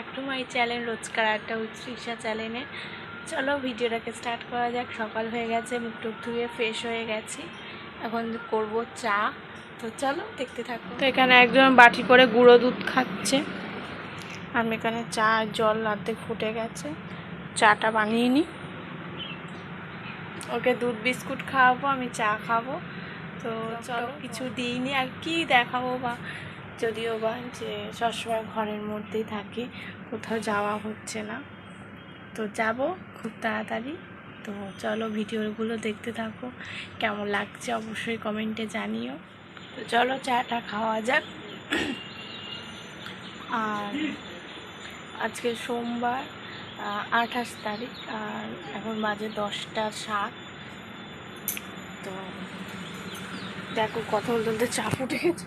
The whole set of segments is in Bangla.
ব্যাক টু মাই চ্যানেল রোজকার একটা উচ্চৃষা চ্যানেলে। চলো ভিডিওটাকে স্টার্ট করা যাক। সকাল হয়ে গেছে মুখ টুক ধুয়ে ফ্রেশ হয়ে গেছি। এখন করব চা। তো চলো দেখতে থাকো। তো এখানে একজন বাটি করে গুঁড়ো দুধ খাচ্ছে। আমি এখানে চা জল অর্ধেক ফুটে গেছে। চাটা বানিয়ে নিই। ওকে দুধ বিস্কুট খাওয়াবো আমি চা খাব। তো চলো। কিছু দিইনি। আর কি দেখাবো বা যদিও বা যে সবসময় ঘরের মধ্যেই থাকি, কোথাও যাওয়া হচ্ছে না। তো যাব খুব তাড়াতাড়ি। তো চলো ভিডিওগুলো দেখতে থাকো, কেমন লাগছে অবশ্যই কমেন্টে জানিও। তো চলো চাটা খাওয়া যাক। আর আজকে সোমবার আঠাশ তারিখ, আর এখন বাজে দশটা সাত। তো দেখো কথা বলতে বলতে চাপ উঠে গেছে।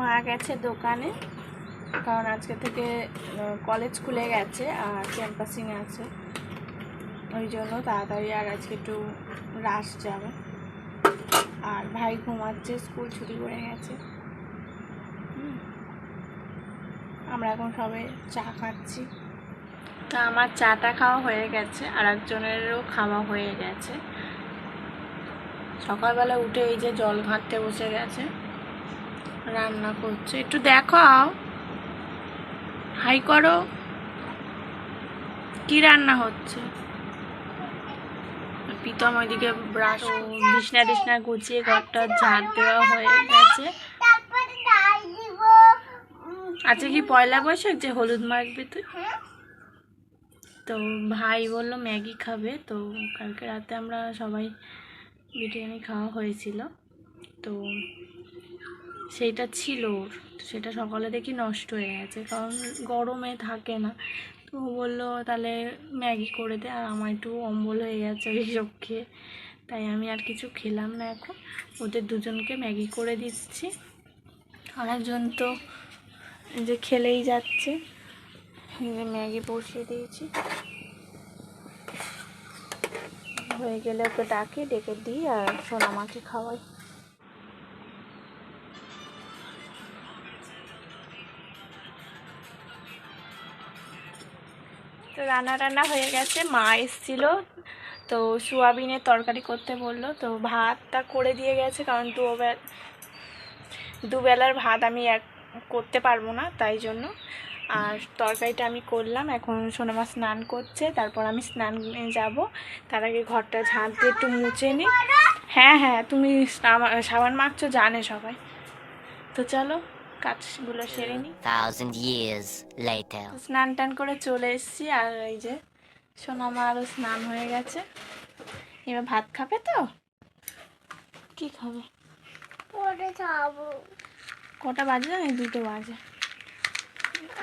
মা গেছে দোকানে, কারণ আজকে থেকে কলেজ খুলে গেছে আর ক্যাম্পাসিং আছে। ওই জন্য তাড়াতাড়ি আর আজকে একটু রাশ যাবে। আর ভাই ঘুমাচ্ছে স্কুল ছুটি করে গেছে। আমরা এখন সবে চা খাচ্ছি। তা আমার চাটা খাওয়া হয়ে গেছে আর একজনেরও খাওয়া হয়ে গেছে। সকালবেলা উঠে এই যে জল ঘাঁটতে বসে গেছে। রান্না করছে। একটু দেখাও। হাই করো। কি রান্না হচ্ছে? প্রীতম ওইদিকে ব্রাশ বিছনা টিছনা গুছিয়ে ঘরটা ঝাড় দেওয়া হয়ে গেছে। আজকে কি পয়লা বৈশাখ যে হলুদ মাখবি তুই? তো ভাই বলল ম্যাগি খাবে, তো কালকে রাতে আমরা সবাই বিরিয়ানি খাওয়া হয়েছিল। তো সেইটা ছিল ওর। সেটা সকালে দেখি নষ্ট হয়ে গেছে, কারণ গরমে থাকে না। তো বলল, তাহলে ম্যাগি করে দে, আর আমার একটু অম্বল হয়ে গেছে এইসব খেয়ে। তাই আমি আর কিছু খেলাম না এখন। ওদের দুজনকে ম্যাগি করে দিচ্ছি। আর একজন তো যে খেলেই যাচ্ছে। ম্যাগি বসিয়ে দিয়েছি। হয়ে গেলে ওকে ডাকে, ডেকে দিই আর সোনামাকে খাওয়াই। রান্না টান্না হয়ে গেছে। মা এসছিল, তো সোয়াবিনের তরকারি করতে বলল। তো ভাতটা করে দিয়ে গেছে, কারণ দুবেলা, দুবেলার ভাত আমি এক, করতে পারব না, তাই জন্য। আর তরকারিটা আমি করলাম, এখন সোনামা স্নান করছে, তারপর আমি স্নান যাব। তার আগে ঘরটা ঝাঁট দিয়ে একটু মুছে নিই হ্যাঁ হ্যাঁ তুমি সাবান মাখছো, জানে সবাই। তো চলো। কাজগুলো সেরে নিই thousand years later. স্নান টান করে চলে এসেছি আর এই যে সোনামা আরও স্নান হয়ে গেছে। এবার ভাত খাবে তো? কি খাবে? পরে খাব। কটা বাজে জানি? দুটো বাজে।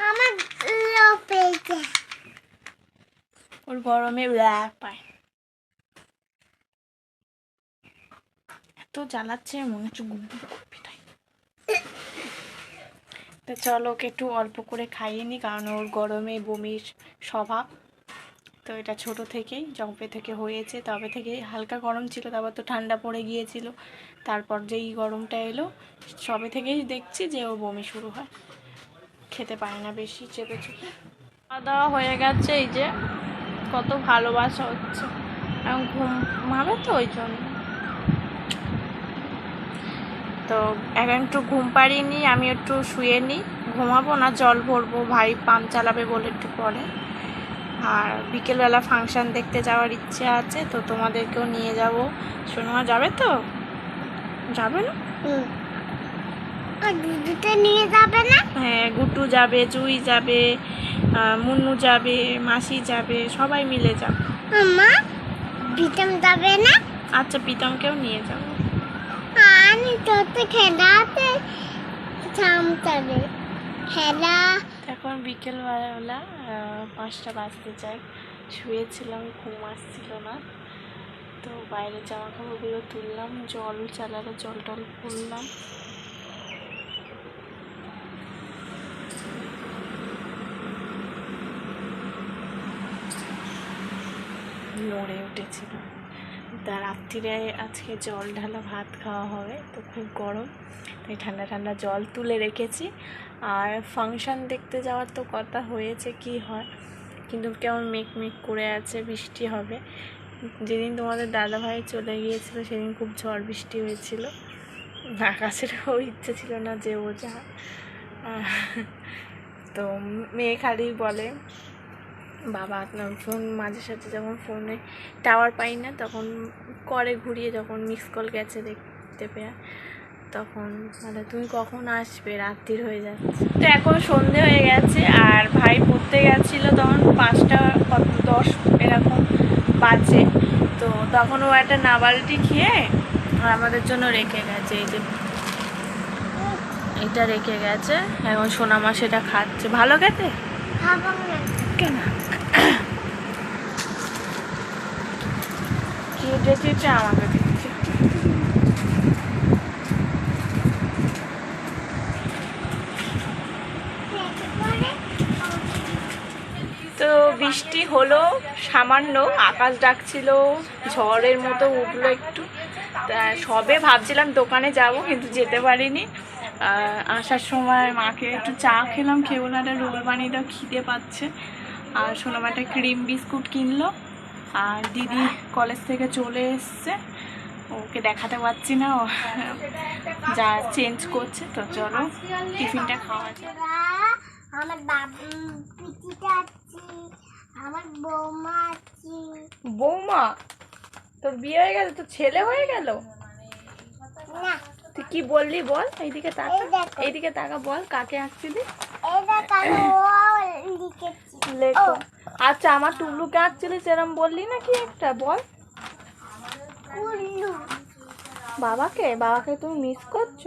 আমার পেয়েছে ওর গরমে পায় এত জ্বালাচ্ছে মনে হচ্ছে তো চলো, ওকে একটু অল্প করে খাইয়ে নি, কারণ ওর গরমে বমির স্বভাব। তো এটা ছোট থেকেই জবে থেকে হয়েছে। তবে থেকে হালকা গরম ছিল, তারপর তো ঠান্ডা পড়ে গিয়েছিল। তারপর যেই গরমটা এলো, সবে থেকেই দেখছি যে ওর বমি শুরু হয়। খেতে পারে না বেশি, চেপে চুপে। খাওয়া দাওয়া হয়ে গেছে, এই যে। কত ভালোবাসা হচ্ছে। এখন ঘুমাবে তো ওই জন্য। তো এখন একটু ঘুম পাড়িনি আমি একটু শুয়ে নিই। ঘুমাবো না জল ভরবো ভাই পাম্প চালাবে বলে একটু পরে। আর বিকেলবেলা ফাংশন দেখতে যাওয়ার ইচ্ছে আছে তো তোমাদেরকেও নিয়ে যাব। সোনুমা যাবে তো? যাবে না? দিদিতে নিয়ে যাবে না? হ্যাঁ গুট্টু যাবে জুই যাবে মুন্নু যাবে মাসি যাবে সবাই মিলে যাবে। মামা ভিটাম যাবে না? আচ্ছা প্রীতমকেও নিয়ে যাব। আমি তোতে খেলাতে থামতাবে খেলা। এখন বিকেলবেলা পাঁচটা বাজতে চাই শুয়েছিলাম, ঘুম আসছিল না। তো বাইরে জামা কাপড়গুলো তুললাম জল চালালো, জল টল করলাম নড়ে উঠেছিল। তা রাত্রিরে আজকে জল ঢালা ভাত খাওয়া হবে, তো খুব গরম, তাই ঠান্ডা ঠান্ডা জল তুলে রেখেছি। আর ফাংশন দেখতে যাওয়ার তো কথা হয়েছে কি হয়, কিন্তু কেমন মেঘ মেঘ করে আছে, বৃষ্টি হবে। যেদিন তোমাদের দাদা ভাই চলে গিয়েছিল, সেদিন খুব ঝড় বৃষ্টি হয়েছিল। আকাশেরও ইচ্ছে ছিল না যে ও যা তো মেয়ে খালি বলে। বাবা আপনার ফোন মাঝে সাথে যখন ফোনে টাওয়ার পাই না তখন করে ঘুরিয়ে যখন মিস কল গেছে দেখতে পেয়ে তখন মানে তুমি কখন আসবে? রাত্রির হয়ে যাচ্ছে। তো এখন সন্ধে হয়ে গেছে আর ভাই পড়তে গেছিল তখন পাঁচটা কত দশ এরকম বাজে। তো তখন ও একটা নাবালটি খেয়ে আমাদের জন্য রেখে গেছে এই যে এটা রেখে গেছে। এখন সোনামা সেটা খাচ্ছে। ভালো খেতে? না কেন? কেটে কেটে আমাকে দিচ্ছে। তো বৃষ্টি হলো, সামান্য আকাশ ডাকছিল, ঝড়ের মতো উঠল একটু। সবে ভাবছিলাম দোকানে যাব, কিন্তু যেতে পারিনি। আসার সময় মাকে একটু চা খেলাম, খেয়ে বললাম একটা রোল বানিয়ে দাও, খিদে পাচ্ছে। আর সোনামা একটা ক্রিম বিস্কুট কিনলো। আর দিদি কলেজ থেকে চলে এসছে। ওকে দেখাতে পারছি না ও যা চেঞ্জ করছে তো চলো টিফিনটা খাওয়া যাক। তোরা, আমার বাবু আমার বৌমা আছি। বৌমা তোর বিয়ে হয়ে গেল তোর ছেলে হয়ে গেল? না। তুই কি বললি বল এইদিকে তাকা। এইদিকে তাকা বল কাকে আঁকছিলি? এটা কালো লিখেছি লেখো। আচ্ছা আমার টুল্লুকে আঁকছিলি সেরম বললি না কি একটা? বল। বাবাকে? বাবাকে তুমি মিস করছ?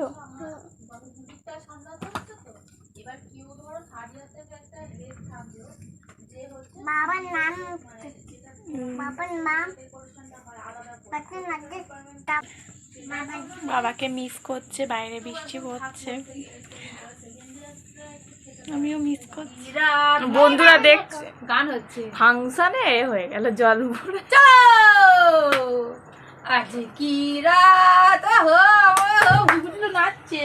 বাবার নাম বাবার নাম বাবার নাম বাবার বাবাকে মিস করছে বাইরে বৃষ্টি পড়ছে। আমিও মিস করছি। বন্ধুরা গান হচ্ছে। ফাংশনে হয়ে গেল জল ভরে। আজ কি রাত? নাচছে।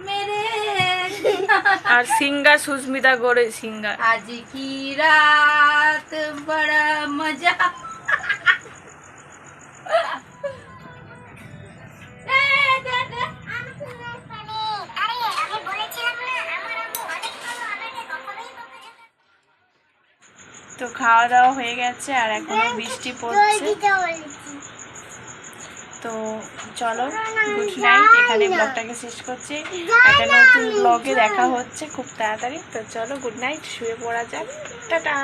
মেরে। আর সিঙ্গার সুস্মিতা করে সিঙ্গার। আজ কি রাত? বড় মজা। খাওয়া দাওয়া হয়ে গেছে আর এখনও বৃষ্টি পড়ছে। তো চলো গুড নাইট এখানে ব্লগটাকে শেষ করছি। একটা নতুন ব্লগে দেখা হচ্ছে খুব তাড়াতাড়ি। তো চলো গুড নাইট শুয়ে পড়া যাক। টাটা।